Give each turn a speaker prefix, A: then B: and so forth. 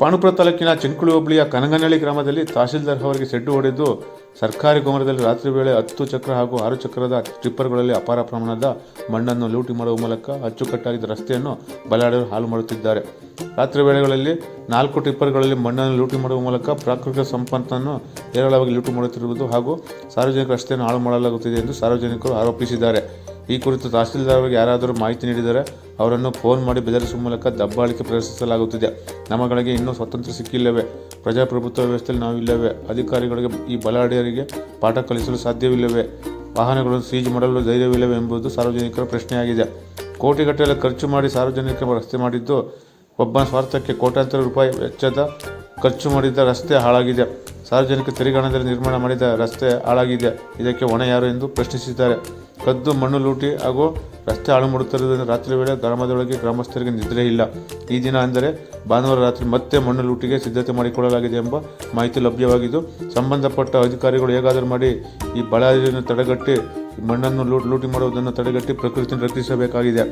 A: ಪಾಂಡುಪುರ ತಾಲೂಕಿನ ಚಿನ್ಕುಳಿ ಹೋಬಳಿಯ ಕನಗನಹಳ್ಳಿ ಗ್ರಾಮದಲ್ಲಿ ತಹಶೀಲ್ದಾರ್ ಅವರಿಗೆ ಸೆಡ್ಡು ಹೊಡೆದು ಸರ್ಕಾರಿ ಗೊಮರದಲ್ಲಿ ರಾತ್ರಿ ವೇಳೆ ಹತ್ತು ಚಕ್ರ ಹಾಗೂ ಆರು ಚಕ್ರದ ಟಿಪ್ಪರ್ಗಳಲ್ಲಿ ಅಪಾರ ಪ್ರಮಾಣದ ಮಣ್ಣನ್ನು ಲೂಟಿ ಮಾಡುವ ಮೂಲಕ ಅಚ್ಚುಕಟ್ಟಾಗಿದ್ದ ರಸ್ತೆಯನ್ನು ಬಲಾಢ್ಯರು ಹಾಳು ಮಾಡುತ್ತಿದ್ದಾರೆ. ರಾತ್ರಿ ವೇಳೆಗಳಲ್ಲಿ ನಾಲ್ಕು ಟಿಪ್ಪರ್ಗಳಲ್ಲಿ ಮಣ್ಣನ್ನು ಲೂಟಿ ಮಾಡುವ ಮೂಲಕ ಪ್ರಾಕೃತಿಕ ಸಂಪತ್ತನ್ನು ಹೇರಳವಾಗಿ ಲೂಟಿ ಮಾಡುತ್ತಿರುವುದು ಹಾಗೂ ಸಾರ್ವಜನಿಕ ರಸ್ತೆಯನ್ನು ಹಾಳು ಮಾಡಲಾಗುತ್ತಿದೆ ಎಂದು ಸಾರ್ವಜನಿಕರು ಆರೋಪಿಸಿದ್ದಾರೆ. ಈ ಕುರಿತು ತಹಸೀಲ್ದಾರ್ ಅವರಿಗೆ ಯಾರಾದರೂ ಮಾಹಿತಿ ನೀಡಿದರೆ ಅವರನ್ನು ಫೋನ್ ಮಾಡಿ ಬೆದರಿಸುವ ಮೂಲಕ ದಬ್ಬಾಳಿಕೆ ಪ್ರದರ್ಶಿಸಲಾಗುತ್ತಿದೆ. ನಮಗಳಿಗೆ ಇನ್ನೂ ಸ್ವಾತಂತ್ರ್ಯ ಸಿಕ್ಕಿಲ್ಲವೇ? ಪ್ರಜಾಪ್ರಭುತ್ವ ವ್ಯವಸ್ಥೆಯಲ್ಲಿ ನಾವಿಲ್ಲವೇ ಅಧಿಕಾರಿಗಳಿಗೆ ಈ ಬಲಾಢ್ಯರಿಗೆ ಪಾಠ ಕಲಿಸಲು ಸಾಧ್ಯವಿಲ್ಲವೇ? ವಾಹನಗಳನ್ನು ಸೀಜ್ ಮಾಡಲು ಧೈರ್ಯವಿಲ್ಲವೇ ಎಂಬುದು ಸಾರ್ವಜನಿಕರ ಪ್ರಶ್ನೆಯಾಗಿದೆ. ಕೋಟಿಗಟ್ಟಲೆ ಖರ್ಚು ಮಾಡಿ ಸಾರ್ವಜನಿಕರ ರಸ್ತೆ ಮಾಡಿದ್ದು ಒಬ್ಬ ಸ್ವಾರ್ಥಕ್ಕೆ ಕೋಟ್ಯಾಂತರ ರೂಪಾಯಿ ವೆಚ್ಚದ ಖರ್ಚು ಮಾಡಿದ್ದ ರಸ್ತೆ ಹಾಳಾಗಿದೆ. ಸಾರ್ವಜನಿಕ ತೆರಿಗೆ ನಿರ್ಮಾಣ ಮಾಡಿದ ರಸ್ತೆ ಹಾಳಾಗಿದೆ. ಇದಕ್ಕೆ ಹೊಣೆ ಯಾರು ಎಂದು ಪ್ರಶ್ನಿಸಿದ್ದಾರೆ. ಕದ್ದು ಮಣ್ಣು ಲೂಟಿ ಹಾಗೂ ರಸ್ತೆ ಹಾಳು ಮಾಡುತ್ತಿರುವುದರಿಂದ ರಾತ್ರಿ ವೇಳೆ ಗ್ರಾಮದೊಳಗೆ ಗ್ರಾಮಸ್ಥರಿಗೆ ನಿದ್ರೆ ಇಲ್ಲ. ಈ ದಿನ ಅಂದರೆ ಭಾನುವಾರ ರಾತ್ರಿ ಮತ್ತೆ ಮಣ್ಣು ಲೂಟಿಗೆ ಸಿದ್ಧತೆ ಮಾಡಿಕೊಳ್ಳಲಾಗಿದೆ ಎಂಬ ಮಾಹಿತಿ ಲಭ್ಯವಾಗಿದ್ದು, ಸಂಬಂಧಪಟ್ಟ ಅಧಿಕಾರಿಗಳು ಹೇಗಾದರೂ ಮಾಡಿ ಈ ಬಳ್ಳಾರಿಯನ್ನು ತಡೆಗಟ್ಟಿ ಮಣ್ಣನ್ನು ಲೂಟ್ ಲೂಟಿ ಮಾಡುವುದನ್ನು ತಡೆಗಟ್ಟಿ ಪ್ರಕೃತಿಯನ್ನು ರಕ್ಷಿಸಬೇಕಾಗಿದೆ.